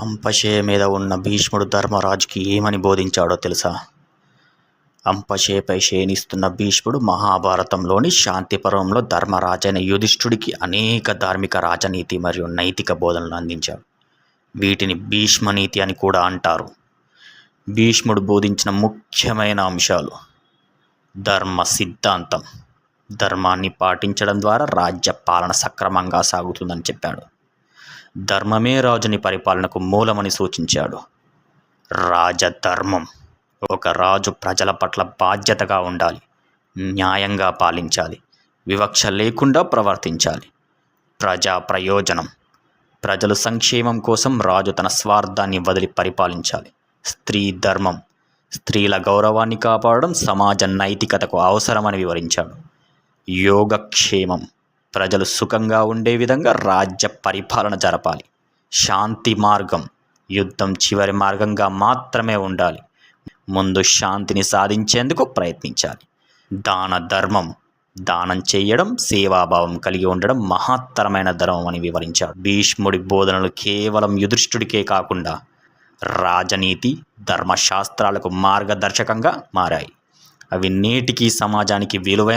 అంపశయ్య మీద ఉన్న భీష్ముడు ధర్మరాజుకి ఏమని బోధించాడో తెలుసా? అంపశేపై శయనిస్తున్న భీష్ముడు మహాభారతంలోని శాంతిపర్వంలో ధర్మరాజైన యుధిష్ఠుడికి అనేక ధార్మిక రాజనీతి మరియు నైతిక బోధనలు అందించాడు. వీటిని భీష్మనీతి అని కూడా అంటారు. భీష్ముడు బోధించిన ముఖ్యమైన అంశాలు. ధర్మ సిద్ధాంతం. ధర్మాన్ని పాటించడం ద్వారా రాజ్య పాలన సక్రమంగా సాగుతుందని చెప్పాడు. ధర్మమే రాజుని పరిపాలనకు మూలమని సూచించాడు. రాజధర్మం ఒక రాజు ప్రజల పట్ల బాధ్యతగా ఉండాలి న్యాయంగా పాలించాలి వివక్ష లేకుండా ప్రవర్తించాలి. ప్రజా ప్రయోజనం. ప్రజల సంక్షేమం కోసం రాజు తన స్వార్థాన్ని వదిలి పరిపాలించాలి. స్త్రీ ధర్మం. స్త్రీల గౌరవాన్ని కాపాడడం సమాజ నైతికతకు అవసరమని వివరించాడు. యోగక్షేమం. ప్రజలు సుఖంగా ఉండే విధంగా రాజ్య పరిపాలన జరపాలి. శాంతి మార్గం యుద్ధం చివరి మార్గంగా మాత్రమే ఉండాలి. ముందు శాంతిని సాధించేందుకు ప్రయత్నించాలి. దాన ధర్మం దానం చేయడం సేవాభావం కలిగి ఉండడం మహత్తరమైన ధర్మం అని వివరించాడు. భీష్ముడి బోధనలు కేవలం యుధిష్ఠుడికే కాకుండా రాజనీతి ధర్మశాస్త్రాలకు మార్గదర్శకంగా మారాయి. అవి నేటికి సమాజానికి విలువైన